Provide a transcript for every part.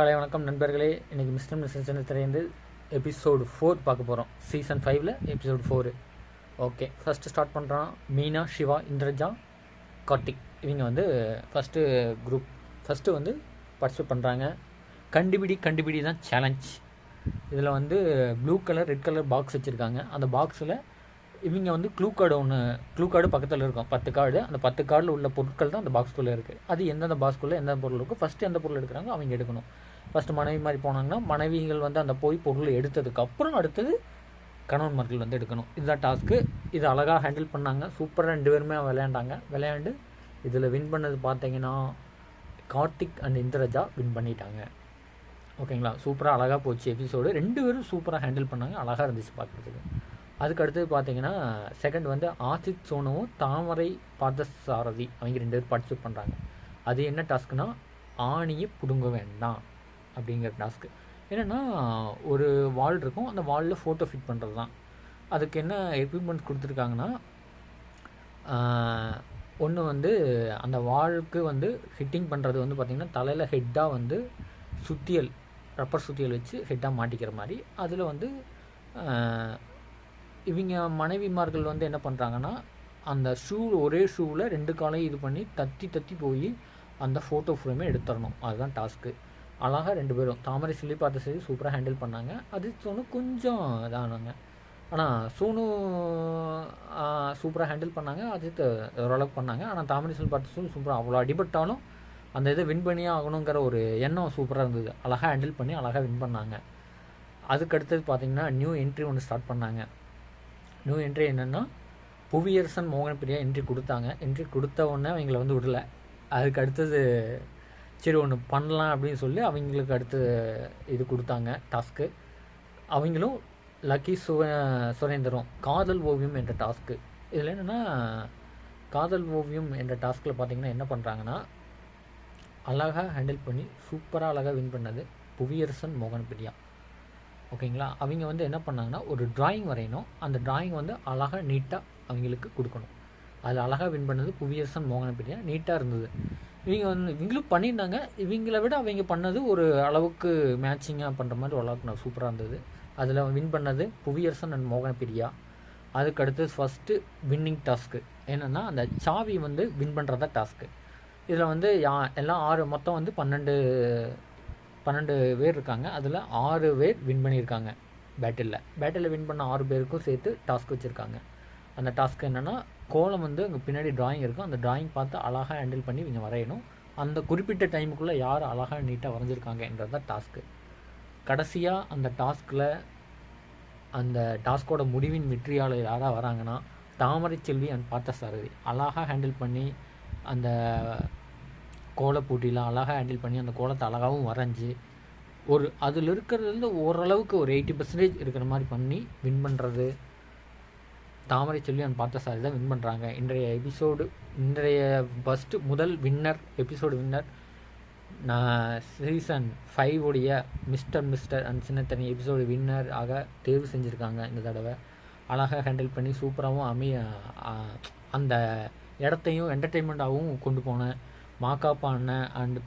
காலை வணக்கம் நண்பர்களே. இன்றைக்கி மிஸ்டம் மிஸ்டர் சின்னத்திலேருந்து எபிசோடு ஃபோர் பார்க்க போகிறோம் சீசன் ஃபைவ்ல episode four okay first start பண்ணுறோம் மீனா சிவா இந்திரஜா கார்த்திக். இவங்க வந்து ஃபஸ்ட்டு குரூப் ஃபஸ்ட்டு வந்து பார்ட்டிசிபேட் பண்ணுறாங்க கண்டுபிடி கண்டுபிடி தான் சேலஞ்ச் இதில் வந்து blue colour red colour box வச்சுருக்காங்க. அந்த பாக்ஸில் இவங்க வந்து க்ளூ கார்டு ஒன்று க்ளூ கார்டு பக்கத்தில் இருக்கும். பத்து கார்டு அந்த பத்து கார்டில் உள்ள பொருட்கள் தான் அந்த பாக்ஸ்குள்ளே இருக்குது அது எந்தெந்த பாக்ஸ்குள்ளே எந்த பொருள் இருக்கோ ஃபஸ்ட்டு எந்த பொருள் எடுக்கிறாங்க அவங்க எடுக்கணும். ஃபஸ்ட்டு மனைவி மாதிரி போனாங்கன்னா மனைவிகள் வந்து அந்த போய் பொருளை எடுத்ததுக்கப்புறம் அடுத்தது கணவன்மார்கள் வந்து எடுக்கணும். இதுதான் டாஸ்க்கு இது அழகாக ஹேண்டில் பண்ணாங்க. சூப்பராக ரெண்டு பேருமே விளையாண்டாங்க. விளையாண்டு இதில் வின் பண்ணது பார்த்தீங்கன்னா கார்த்திக் அண்ட் இந்திரஜா வின் பண்ணிட்டாங்க. ஓகேங்களா சூப்பராக அழகாக போச்சு எபிசோடு ரெண்டு பேரும் சூப்பராக ஹேண்டில் பண்ணாங்க. அழகாக இருந்துச்சு பார்க்குறதுக்கு. அதுக்கு அடுத்தது பார்த்தீங்கன்னா செகண்ட் வந்து ஆசித் சோனுவும் தாமரை பார்த்தசாரதி அவங்க ரெண்டு பேரும் பார்ட்டிசிபேட் பண்ணுறாங்க அது என்ன டாஸ்க்குனா ஆணியை பிடுங்க வேண்டாம். அப்படிங்கிற டாஸ்க்கு என்னென்னா ஒரு வால் இருக்கும். அந்த வாலில் ஃபோட்டோ ஃபிட் பண்ணுறது தான் அதுக்கு என்ன எக்யூப்மெண்ட்ஸ் கொடுத்துருக்காங்கன்னா ஒன்று வந்து அந்த வாளுக்கு வந்து ஹிட்டிங் பண்ணுறது வந்து பார்த்திங்கன்னா தலையில் ஹெட்டாக வந்து சுத்தியல் ரப்பர் சுத்தியல் வச்சு ஹெட்டாக மாட்டிக்கிற மாதிரி. அதில் வந்து இவங்க மனைவிமார்கள் வந்து என்ன பண்ணுறாங்கன்னா அந்த ஷூ ஒரே ஷூவில் ரெண்டு காலையும் இது பண்ணி தத்தி தத்தி போய் அந்த ஃபோட்டோ ஃப்ரேமே எடுத்துடணும். அதுதான் டாஸ்க்கு அழகாக ரெண்டு பேரும். தாமரை சொல்லி பார்த்த சரி சூப்பராக ஹேண்டில் பண்ணாங்க. அது சோனு கொஞ்சம் இதானாங்க. ஆனால் சோனு சூப்பராக ஹேண்டில் பண்ணாங்க. அஜித் ஓரளவுக்கு பண்ணாங்க. ஆனால் தாமரை சொல்லி பார்த்த சொல்லி சூப்பராக அவ்வளோ அடிபட்டாலும் அந்த இதை வின் பண்ணியே ஆகணுங்கிற ஒரு எண்ணம் சூப்பராக இருந்தது. அழகாக ஹேண்டில் பண்ணி அழகாக வின் பண்ணாங்க. அதுக்கடுத்தது பார்த்திங்கன்னா நியூ என்ட்ரி ஒன்று ஸ்டார்ட் பண்ணாங்க. நியூ என்ட்ரி என்னென்னா புவியரசன் மோகன் பிரியா என்ட்ரி கொடுத்தாங்க. என்ட்ரி கொடுத்த உடனே அவங்கள வந்து விடலை. அதுக்கு அடுத்தது சரி ஒன்று பண்ணலாம் அப்படின்னு சொல்லி அவங்களுக்கு அடுத்து இது கொடுத்தாங்க டாஸ்க்கு அவங்களும் லக்கி சுவ சுரேந்தரும் காதல் ஓவியம் என்ற டாஸ்க்கு இதில் என்னென்னா காதல் ஓவியம் என்ற டாஸ்கில் பார்த்திங்கன்னா என்ன பண்ணுறாங்கன்னா அழகாக ஹேண்டில் பண்ணி சூப்பராக அழகாக வின் பண்ணது புவியரசன் மோகன் பிரியா. ஓகேங்களா அவங்க வந்து என்ன பண்ணாங்கன்னா ஒரு ட்ராயிங் வரையணும். அந்த ட்ராயிங் வந்து அழகாக நீட்டாக அவங்களுக்கு கொடுக்கணும். அதில் அழகாக வின் பண்ணது புவியரசன் மோகன பிரியா. நீட்டாக இருந்தது. இவங்க வந்து இவங்களும் பண்ணியிருந்தாங்க. இவங்கள விட அவங்க பண்ணது ஒரு அளவுக்கு மேட்சிங்காக பண்ணுற மாதிரி ஓரளவுக்கு நான் சூப்பராக இருந்தது. அதில் வின் பண்ணது புவியரசன் அண்ட் மோகன பிரியா. அதுக்கடுத்து ஃபஸ்ட்டு வின்னிங் டாஸ்க்கு என்னென்னா அந்த சாவி வந்து வின் பண்ணுறதா டாஸ்க்கு இதில் வந்து யா எல்லாம் ஆறு மொத்தம் வந்து பன்னெண்டு பன்னெண்டு பேர் இருக்காங்க. அதில் ஆறு பேர் வின் பண்ணியிருக்காங்க பேட்டிலில் பேட்டிலில் வின் பண்ண ஆறு பேருக்கும் சேர்த்து டாஸ்க் வச்சுருக்காங்க. அந்த டாஸ்க் என்னென்னா கோலம் வந்து அங்கே பின்னாடி ட்ராயிங் இருக்கும். அந்த ட்ராயிங் பார்த்து அழகாக ஹேண்டில் பண்ணி நீங்கள் வரையணும். அந்த குறிப்பிட்ட டைமுக்குள்ளே யார் அழகாக நீட்டாக வரைஞ்சிருக்காங்கன்றது தான் டாஸ்க்கு கடைசியாக அந்த டாஸ்கில் அந்த டாஸ்கோட முடிவின் வெற்றியாளர் யாராக வராங்கன்னா தாமரை செல்வி அண்ட் பார்த்த சாரதி. அழகாக ஹேண்டில் பண்ணி அந்த கோலை போட்டியில் அழகாக ஹேண்டில் பண்ணி அந்த கோலத்தை அழகாகவும் வரைஞ்சி ஒரு அதில் இருக்கிறதுலேருந்து ஓரளவுக்கு ஒரு எயிட்டி பர்சன்டேஜ் இருக்கிற மாதிரி பண்ணி வின் பண்ணுறது தாமரை செல்வி பார்த்தசாரி தான் வின் பண்ணுறாங்க இன்றைய எபிசோடு இன்றைய ஃபஸ்ட்டு முதல் வின்னர் எபிசோடு வின்னர் நான் சீசன் ஃபைவ் உடைய மிஸ்டர் மிஸ்டர் அண்ட் சின்னத்தனி எபிசோடு வின்னர் ஆக தேர்வு செஞ்சுருக்காங்க இந்த தடவை. அழகாக ஹேண்டில் பண்ணி சூப்பராகவும் அமைய அந்த இடத்தையும் என்டர்டெயின்மெண்ட்டாகவும் கொண்டு போனேன் மாக்காப்பா அண்ணன் அண்டு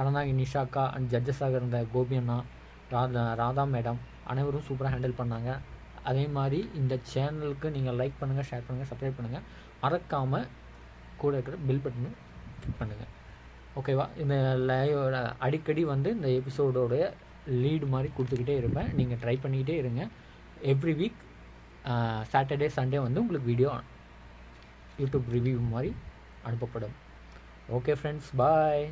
அரணாகி நிஷாக்கா அண்ட் ஜட்ஜஸாக இருந்த கோபி அண்ணா ராதா ராதா மேடம் அனைவரும் சூப்பராக ஹேண்டில் பண்ணாங்க. அதே மாதிரி இந்த சேனலுக்கு நீங்கள் லைக் பண்ணுங்கள் ஷேர் பண்ணுங்கள் சப்ஸ்கிரைப் பண்ணுங்கள் மறக்காமல் கூட இருக்கிற பில் பட்டனும் கிளிக் பண்ணுங்கள் ஓகேவா இந்த லைவ் அடிக்கடி வந்து இந்த எபிசோடோடைய லீடு மாதிரி கொடுத்துக்கிட்டே இருப்பேன். நீங்கள் ட்ரை பண்ணிக்கிட்டே இருங்க. எவ்ரி வீக் சாட்டர்டே சண்டே வந்து உங்களுக்கு வீடியோ யூடியூப் ரிவ்யூ மாதிரி அனுப்பப்படும். Okay friends bye